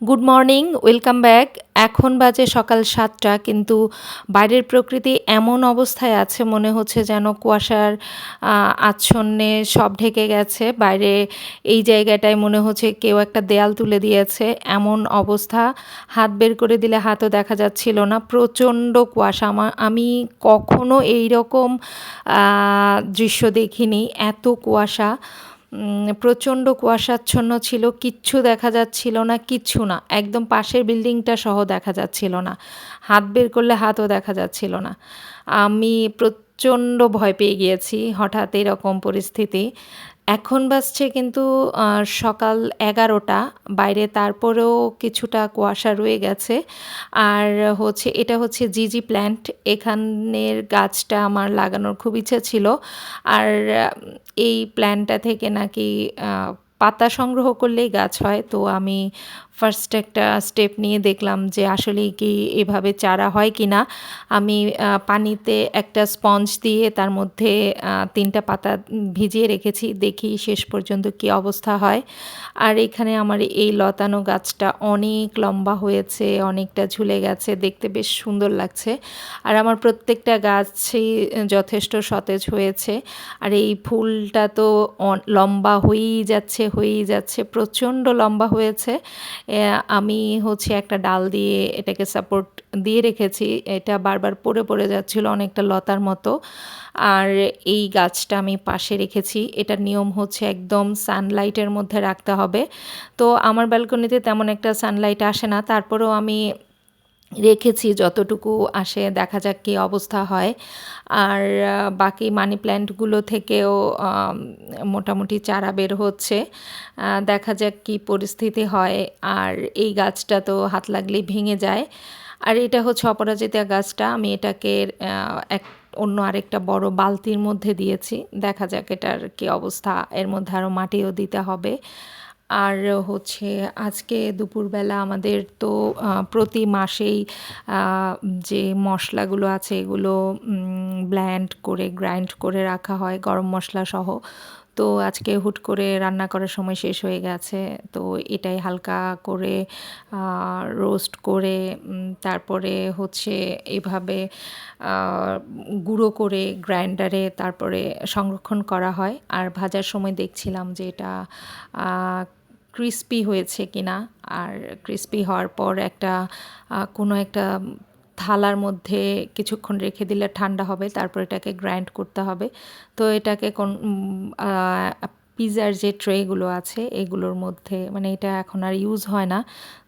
Good morning welcome back এখন বাজে সকাল সাতটা, কিন্তু বাইরের প্রকৃতি এমন অবস্থায় আছে, মনে হচ্ছে যেন কুয়াশার আচ্ছন্নে সব ঢেকে গেছে। বাইরে এই জায়গাটায় মনে হচ্ছে কেউ একটা দেয়াল তুলে দিয়েছে। এমন অবস্থা, হাত বের করে দিলে হাতও দেখা যাচ্ছিল না। প্রচণ্ড কুয়াশা। আমার আমি কখনো এই রকম দৃশ্য দেখিনি। এত কুয়াশা। প্রচণ্ড কুয়াশাচ্ছন্ন ছিল, কিচ্ছু দেখা যাচ্ছিল না, কিচ্ছু না। একদম পাশের বিল্ডিংটা সহ দেখা যাচ্ছিল না। হাত বের করলে হাতও দেখা যাচ্ছিল না। আমি প্রচণ্ড ভয় পেয়ে গিয়েছি হঠাৎ এরকম পরিস্থিতি। এখন বাজছে কিন্তু সকাল এগারোটা, বাইরে তারপরেও কিছুটা কুয়াশা রয়ে গেছে। আর হচ্ছে, এটা হচ্ছে জিজি প্ল্যান্ট এখানের গাছটা আমার লাগানোর খুব ইচ্ছে ছিল। আর, এই প্ল্যান্টটা থেকে নাকি পাতা সংগ্রহ করলেই গাছ হয়, তো আমি ফার্স্ট একটা স্টেপ নিয়ে দেখলাম যে আসলে কি এভাবে চারা হয় কি না আমি পানিতে একটা স্পঞ্জ দিয়ে তার মধ্যে তিনটা পাতা ভিজিয়ে রেখেছি। দেখি শেষ পর্যন্ত কি অবস্থা হয়। আর এখানে আমার এই লতানো গাছটা অনেক লম্বা হয়েছে, অনেকটা ঝুলে গেছে, দেখতে বেশ সুন্দর লাগছে। আর আমার প্রত্যেকটা গাছই যথেষ্ট সতেজ হয়েছে। আর এই ফুলটা তো লম্বা হয়েই যাচ্ছে হয়েই যাচ্ছে, প্রচণ্ড লম্বা হয়েছে। আমি হচ্ছে একটা ডাল দিয়ে এটাকে সাপোর্ট দিয়ে রেখেছি। এটা বারবার পড়ে পড়ে যাচ্ছিল অনেকটা লতার মতো। আর এই গাছটা আমি পাশে রেখেছি। এটার নিয়ম হচ্ছে একদম সানলাইটের মধ্যে রাখতে হবে। তো আমার ব্যালকনিতে তেমন একটা সানলাইট আসে না। তারপরেও আমি রেখেছি, যতটুকু আসে দেখা যাক কী অবস্থা হয়। আর বাকি মানি প্ল্যান্টগুলো থেকেও মোটামুটি চারা বের হচ্ছে। দেখা যাক কী পরিস্থিতি হয়। আর এই গাছটা তো হাত লাগলেই ভেঙে যায়। আর এটা হচ্ছে অপরাজিতা গাছটা। আমি এটাকে এক, অন্য আরেকটা বড় বালতির মধ্যে দিয়েছি। দেখা যাক এটার কী অবস্থা। এর মধ্যে আরও মাটিও দিতে হবে। আর হচ্ছে আজকে দুপুরবেলা আমাদের তো প্রতি মাসেই যে মশলাগুলো আছে এগুলো ব্ল্যান্ড করে গ্রাইন্ড করে রাখা হয়, গরম মশলা সহ। তো আজকে হুট করে রান্না করার সময় শেষ হয়ে গেছে। তো এটাই হালকা করে রোস্ট করে তারপরে হচ্ছে এভাবে গুঁড়ো করে গ্রাইন্ডারে তারপরে সংরক্ষণ করা হয়। আর ভাজার সময় দেখছিলাম যে এটা ক্রিস্পি হয়েছে কিনা, আর ক্রিস্পি হওয়ার পর একটা কোনো একটা থালার মধ্যে কিছুক্ষণ রেখে দিলে ঠান্ডা হবে, তারপর এটাকে গ্রাইন্ড করতে হবে। তো এটাকে কোন পিজার যে ট্রেগুলো আছে, এগুলোর মধ্যে মানে এটা এখন আর ইউজ হয় না।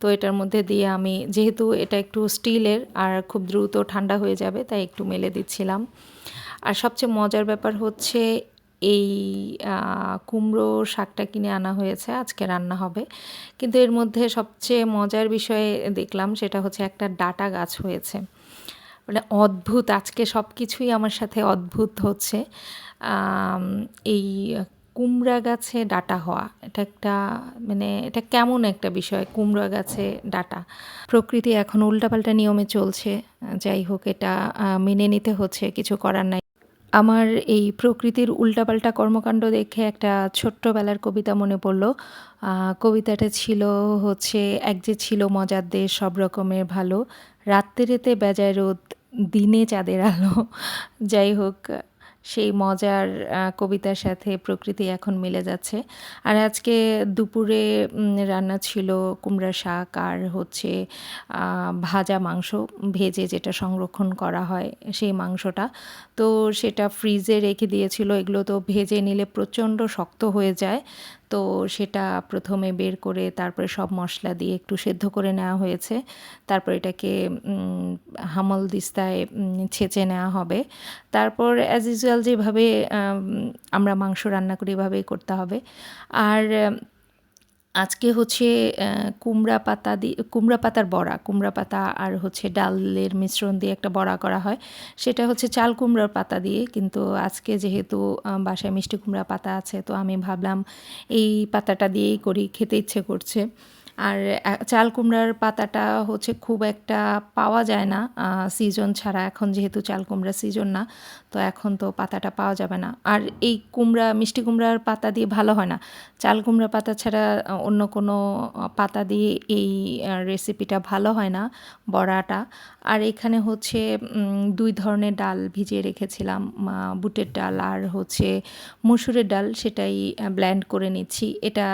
তো এটার মধ্যে দিয়ে আমি, যেহেতু এটা একটু স্টিলের, আর খুব দ্রুত ঠান্ডা হয়ে যাবে, তাই একটু মেলে দিচ্ছিলাম। আর সবচেয়ে মজার ব্যাপার হচ্ছে এই কুমড়ো শাকটা কিনে আনা হয়েছে, আজকে রান্না হবে। কিন্তু এর মধ্যে সবচেয়ে মজার বিষয়ে দেখলাম, সেটা হচ্ছে একটা ডাটা গাছ হয়েছে। মানে অদ্ভুত, আজকে সব কিছুই আমার সাথে অদ্ভুত হচ্ছে। এই কুমড়া গাছে ডাটা হওয়া, এটা একটা মানে এটা কেমন একটা বিষয়, কুমড়া গাছে ডাটা? প্রকৃতি এখন উল্টাপাল্টা নিয়মে চলছে, যাই হোক, এটা মেনে নিতে হচ্ছে, কিছু করার নাই। আমার এই প্রকৃতির উল্টাপাল্টা কর্মকাণ্ড দেখে একটা ছোট্টবেলার কবিতা মনে পড়ল। কবিতাটা ছিল হচ্ছে, এক যে ছিল মজার দেশ, সব রকমের ভালো। রাত্রেতে বেজায় রোদ, দিনে চাঁদের আলো। যাই হোক সেই মজার কবিতার সাথে প্রকৃতি এখন মিলে যাচ্ছে। আর আজকে দুপুরে রান্না ছিল কুমড়া শাক আর হচ্ছে ভাজা মাংস ভেজে যেটা সংরক্ষণ করা হয় সেই মাংসটা। তো সেটা ফ্রিজে রেখে দিয়েছিল। এগুলো তো ভেজে নিলে প্রচণ্ড শক্ত হয়ে যায়। তো সেটা প্রথমে বের করে তারপরে সব মশলা দিয়ে একটু সেদ্ধ করে নেওয়া হয়েছে। তারপর এটাকে হামল দিস্তায় ছেঁচে নেওয়া হবে। তারপর অ্যাজ ইউজুয়াল যেভাবে আমরা মাংস রান্না করি এভাবেই করতে হবে। আর আজকে হচ্ছে কুমড়া পাতা দিয়ে কুমড়া পাতার বড়া, কুমড়া পাতা আর হচ্ছে ডালের মিশ্রণ দিয়ে একটা বড়া করা হয়। সেটা হচ্ছে চাল কুমড়ার পাতা দিয়ে, কিন্তু আজকে যেহেতু বাসায় মিষ্টি কুমড়া পাতা আছে, তো আমি ভাবলাম এই পাতাটা দিয়েই করি, খেতে ইচ্ছে করছে। আর চাল কুমড়ার পাতাটা হচ্ছে খুব একটা পাওয়া যায় না সিজন ছাড়া। এখন যেহেতু চাল কুমড়া সিজন না, তো এখন তো পাতাটা পাওয়া যাবে না। আর এই কুমড়া, মিষ্টি কুমড়ার পাতা দিয়ে ভালো হয় না। চাল কুমড়া পাতা ছাড়া অন্য কোনো পাতা দিয়ে এই রেসিপিটা ভালো হয় না, বড়াটা। আর এখানে হচ্ছে দুই ধরনের ডাল ভিজিয়ে রেখেছিলাম বুটের ডাল আর হচ্ছে মসুরের ডাল। সেটাই ব্ল্যান্ড করে নিচ্ছি। এটা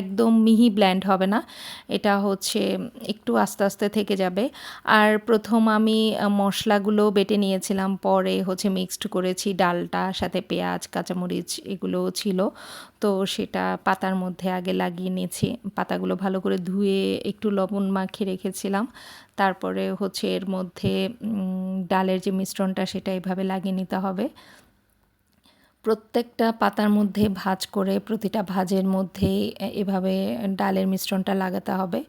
একদম মিহি ব্ল্যান্ড হবে না। এটা হচ্ছে একটু আস্তে আস্তে থেকে যাবে। আর প্রথম আমি মশলাগুলো বেটে নিয়েছিলাম। পরে হচ্ছে মিক্সড করেছি ডালটা, সাথে পেঁয়াজ, কাঁচামরিচ এগুলো ছিল। তো সেটা পাতার মধ্যে আগে লাগিয়ে নিয়েছি। পাতাগুলো ভালো করে ধুয়ে একটু লবণ মাখিয়ে রেখেছিলাম। তারপরে হচ্ছে এর মধ্যে ডালের যে মিশ্রণটা সেটা এভাবে লাগিয়ে নিতে হবে। প্রত্যেকটা পাতার মধ্যে ভাজ করে প্রতিটা ভাজের মধ্যেই এ- এভাবে ডালের মিশ্রণটা লাগাতে হবে।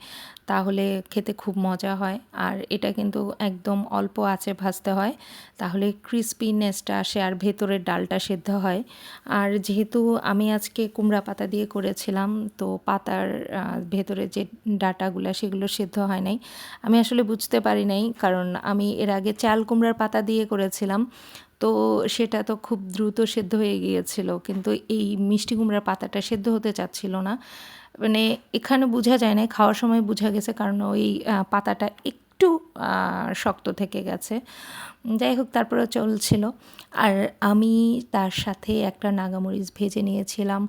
তাহলে খেতে খুব মজা হয়। আর এটা কিন্তু একদম অল্প আঁচে ভাজতে হয়। তাহলে ক্রিস্পিনেসটা আসে আর ভেতরের ডালটা সেদ্ধ হয়। আর যেহেতু আমি আজকে কুমড়া পাতা দিয়ে করেছিলাম, তো পাতার ভেতরে যে ডাটাগুলো সেগুলো সেদ্ধ হয় নাই। আমি আসলে বুঝতে পারি নাই, কারণ আমি এর আগে চাল কুমড়ার পাতা দিয়ে করেছিলাম। তো সেটা তো খুব দ্রুত সেদ্ধ হয়ে গিয়েছিল। কিন্তু এই মিষ্টি কুমড়ার পাতাটা সেদ্ধ হতে চাচ্ছিল না। মানে এখানে বোঝা যায় না খাওয়ার সময় বোঝা গেছে কারণ ওই পাতাটা একটু শক্ত থেকে গেছে। যাই হোক তারপরে চলছিল। আর আমি তার সাথে একটা নাগামরিচ ভেজে নিয়েছিলাম।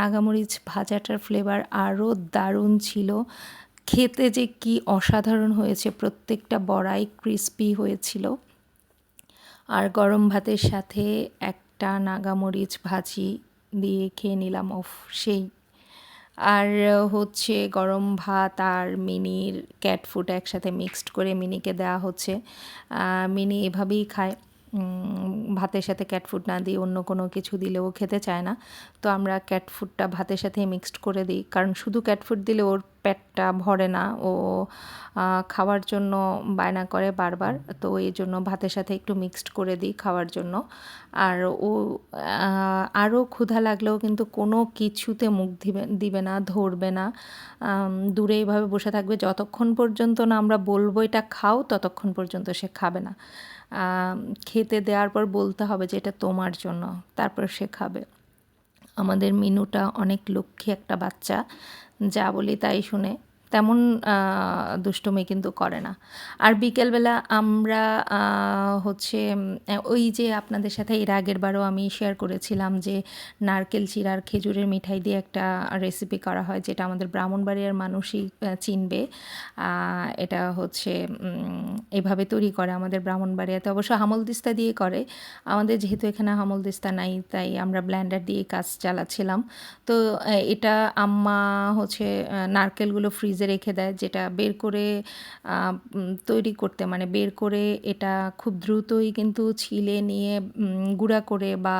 নাগামরিচ ভাজাটার ফ্লেভার আরও দারুণ ছিল। খেতে যে কি অসাধারণ হয়েছে, প্রত্যেকটা বড়াই ক্রিস্পি হয়েছিল। আর গরম ভাতের সাথে একটা নাগামরিচ ভাজি দিয়ে খেয়ে নিলাম অফ সেই। আর হচ্ছে গরম ভাত আর মিনির ক্যাট ফুড একসাথে মিক্সড করে মিনিকে দেওয়া হচ্ছে। মিনি এভাবেই খায়। ভাতের সাথে ক্যাট ফুড না দিয়ে অন্য কোনো কিছু দিলেও খেতে চায় না। তো আমরা ক্যাট ফুডটা ভাতের সাথে মিক্সড করে দিই। কারণ শুধু ক্যাট ফুড দিলে ওর পেটটা ভরে না, ও খাওয়ার জন্য বায়না করে বারবার। তো এই জন্য ভাতের সাথে একটু মিক্সড করে দিই খাওয়ার জন্য। আর ও আরও ক্ষুধা লাগলেও কিন্তু কোনো কিছুতে মুখ দিবে দিবে না, ধরবে না। দূরে এইভাবে বসে থাকবে যতক্ষণ পর্যন্ত না আমরা বলব এটা খাও, ততক্ষণ পর্যন্ত সে খাবে না। খেতে দেওয়ার পর বলতে হবে যে এটা তোমার জন্য, তারপর সে খাবে। আমাদের মিনুটা অনেক লক্ষ্মী একটা বাচ্চা, যা বলি তাই শুনে। তেমন দুষ্টুমি কিন্তু করে না। আর বিকেলবেলা আমরা হচ্ছে ওই যে আপনাদের সাথে এর আগের বারও আমি শেয়ার করেছিলাম যে নারকেল চিরার খেজুরের মিঠাই দিয়ে একটা রেসিপি করা হয়, যেটা আমাদের ব্রাহ্মণবাড়িয়ার মানুষই চিনবে। এটা হচ্ছে এভাবে তৈরি করে আমাদের ব্রাহ্মণবাড়িয়াতে। অবশ্য হামলদিস্তা দিয়ে করে। আমাদের যেহেতু এখানে হামলদিস্তা নাই, তাই আমরা ব্ল্যান্ডার দিয়ে কাজ চালাচ্ছিলাম। তো এটা আম্মা হচ্ছে নারকেলগুলো ফ্রিজে রেখে দেয়, যেটা বের করে তৈরি করতে। মানে বের করে এটা খুব দ্রুতই কিন্তু ছিলে নিয়ে গুঁড়া করে বা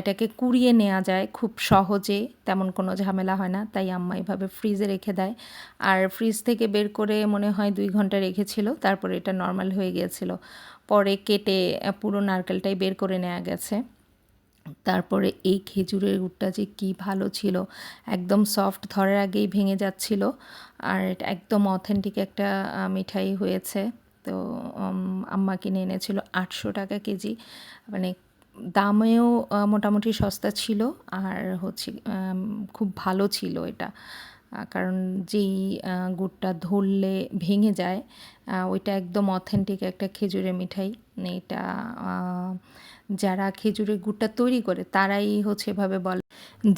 এটাকে কুড়িয়ে নেওয়া যায় খুব সহজে, তেমন কোনো ঝামেলা হয় না। তাই আম্মা এভাবে ফ্রিজে রেখে দেয়। আর ফ্রিজ থেকে বের করে মনে হয় দুই ঘণ্টা রেখেছিল, তারপরে এটা নর্মাল হয়ে গিয়েছিল। পরে কেটে পুরো নারকেলটাই বের করে নেওয়া গেছে। তারপরে এই খেজুরের গুড়টা যে কি ভালো ছিল একদম সফট ধরার আগেই ভেঙে যাচ্ছিল আর একদম অথেন্টিক একটা মিঠাই হয়েছে। তো আম্মা কিনে এনেছিল আটশো টাকা কেজি। মানে দামেও মোটামুটি সস্তা ছিল আর হচ্ছে খুব ভালো ছিল এটা। কারণ যেই গুড়টা ধরলে ভেঙে যায় ওইটা একদম অথেন্টিক একটা খেজুরের মিঠাই। এটা আহ, যারা খেজুরের গুড়টা তৈরি করে, তারাই হচ্ছে এভাবে বলে।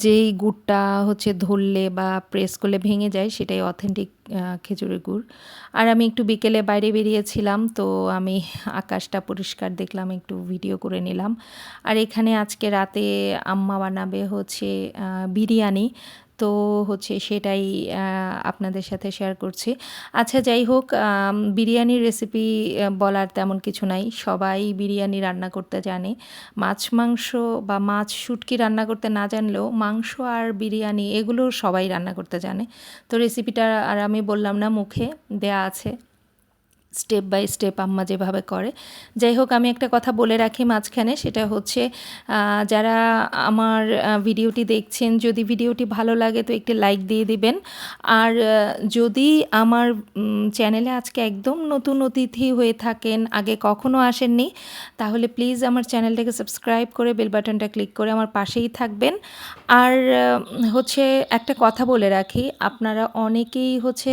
যেই গুড়টা হচ্ছে ধরলে বা প্রেস করলে ভেঙে যায়, সেটাই অথেন্টিক খেজুরের গুড়। আর আমি একটু বিকেলে বাইরে বেরিয়েছিলাম, তো আমি আকাশটা পরিষ্কার দেখলাম, একটু ভিডিও করে নিলাম। আর এখানে আজকে রাতে আম্মা বানাবে হচ্ছে বিরিয়ানি। তো হচ্ছে সেটাই আপনাদের সাথে শেয়ার করছি। আচ্ছা যাই হোক বিরিয়ানির রেসিপি বলার তেমন কিছু নাই। সবাই বিরিয়ানি রান্না করতে জানে। মাছ, মাংস বা মাছ, শুটকি রান্না করতে না জানলেও মাংস আর বিরিয়ানি এগুলো সবাই রান্না করতে জানে। তো রেসিপিটা আর আমি বললাম না, মুখে দেয়া আছে। স্টেপ বাই স্টেপ আম্মা যেভাবে করে। যাই হোক, আমি একটা কথা বলে রাখি মাঝখানে, সেটা হচ্ছে যারা আমার ভিডিওটি দেখছেন, যদি ভিডিওটি ভালো লাগে তো একটি লাইক দিয়ে দিবেন। আর যদি আমার চ্যানেলে আজকে একদম নতুন অতিথি হয়ে থাকেন, আগে কখনো আসেননি, তাহলে প্লিজ আমার চ্যানেলটাকে সাবস্ক্রাইব করে বেল বাটনটা ক্লিক করে আমার পাশেই থাকবেন। আর হচ্ছে একটা কথা বলে রাখি, আপনারা অনেকেই হচ্ছে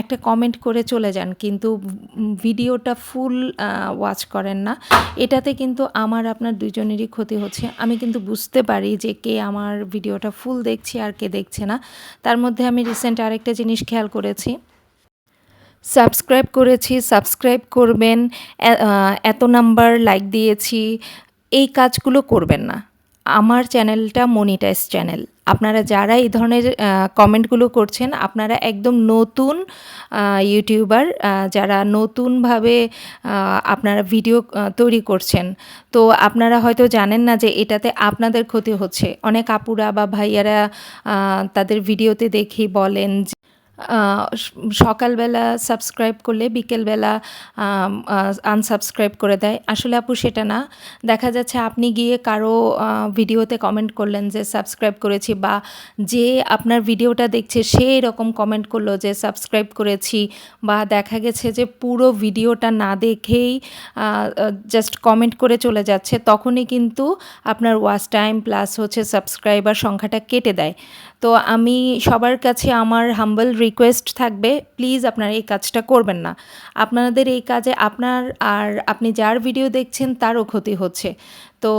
একটা কমেন্ট করে চলে যান, কিন্তু ভিডিওটা ফুল ওয়াচ করেন না। এটাতে কিন্তু আমার, আপনার দুজনেরই ক্ষতি হচ্ছে। আমি কিন্তু বুঝতে পারি যে কে আমার ভিডিওটা ফুল দেখছে আর কে দেখছে না। তার মধ্যে আমি রিসেন্ট আরেকটা জিনিস খেয়াল করেছি। সাবস্ক্রাইব করেছি সাবস্ক্রাইব করবেন এত নাম্বার লাইক দিয়েছি। এই কাজগুলো করবেন না। আমার চ্যানেলটা মনিটাইজ চ্যানেল আপনারা যারা এই ধরনের কমেন্টগুলো করছেন, আপনারা একদম নতুন ইউটিউবার যারা নতুনভাবে আপনারা ভিডিও তৈরি করছেন। তো আপনারা হয়তো জানেন না যে এটাতে আপনাদের ক্ষতি হচ্ছে। অনেক আপুরা বা ভাইয়ারা তাদের ভিডিওতে দেখি বলেন সকালবেলা সাবস্ক্রাইব করলে বিকেলবেলা আনসাবস্ক্রাইব করে দেয়। আসলে আপু সেটা না। দেখা যাচ্ছে আপনি গিয়ে কারও ভিডিওতে কমেন্ট করলেন যে সাবস্ক্রাইব করেছি বা যে আপনার ভিডিওটা দেখছে সে এরকম কমেন্ট করল যে সাবস্ক্রাইব করেছি বা দেখা গেছে যে পুরো ভিডিওটা না দেখেই জাস্ট কমেন্ট করে চলে যাচ্ছে, তখনই কিন্তু আপনার ওয়াচ টাইম প্লাস হচ্ছে সাবস্ক্রাইবার সংখ্যাটা কেটে দেয়। তো আমি সবার কাছে আমার হাম্বল রিকোয়েস্ট থাকবে প্লিজ আপনারা এই কাজটা করবেন না। আপনাদের এই কাজে আপনার আর আপনি যার ভিডিও দেখছেন, তারও ক্ষতি হচ্ছে। তো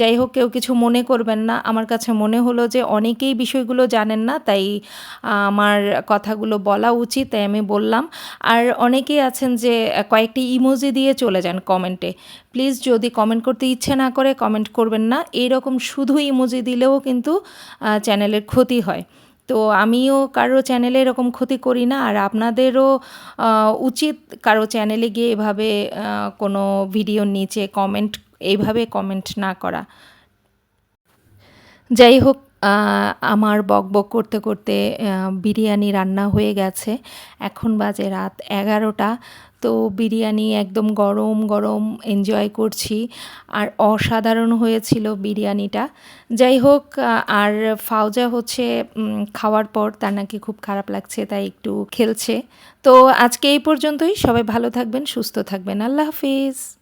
যাই হোক কেউ কিছু মনে করবেন না। আমার কাছে মনে হলো যে অনেকেই বিষয়গুলো জানেন না, তাই, আমার কথাগুলো বলা উচিত, তাই আমি বললাম। আর অনেকেই আছেন যে কয়েকটি ইমোজি দিয়ে চলে যান কমেন্টে। প্লিজ যদি কমেন্ট করতে ইচ্ছে না করে, কমেন্ট করবেন না। এইরকম শুধু ইমোজি দিলেও কিন্তু চ্যানেলের ক্ষতি হয়। তো আমিও কারও চ্যানেলে এরকম ক্ষতি করি না, আর আপনাদেরও উচিত কারও চ্যানেলে গিয়ে এভাবে কোনো ভিডিওর নিচে কমেন্ট এইভাবে কমেন্ট না করা। যাই হোক আমার বক বক করতে করতে বিরিয়ানি রান্না হয়ে গেছে। এখন বাজে রাত এগারোটা, তো বিরিয়ানি একদম গরম গরম এনজয় করছি। আর অসাধারণ হয়েছিল বিরিয়ানিটা। যাই হোক আর ফাউজা হচ্ছে খাওয়ার পর তার নাকি খুব খারাপ লাগছে, তাই একটু খেলছে। তো আজকে এই পর্যন্তই। সবাই ভালো থাকবেন, সুস্থ থাকবেন। আল্লাহ হাফিজ।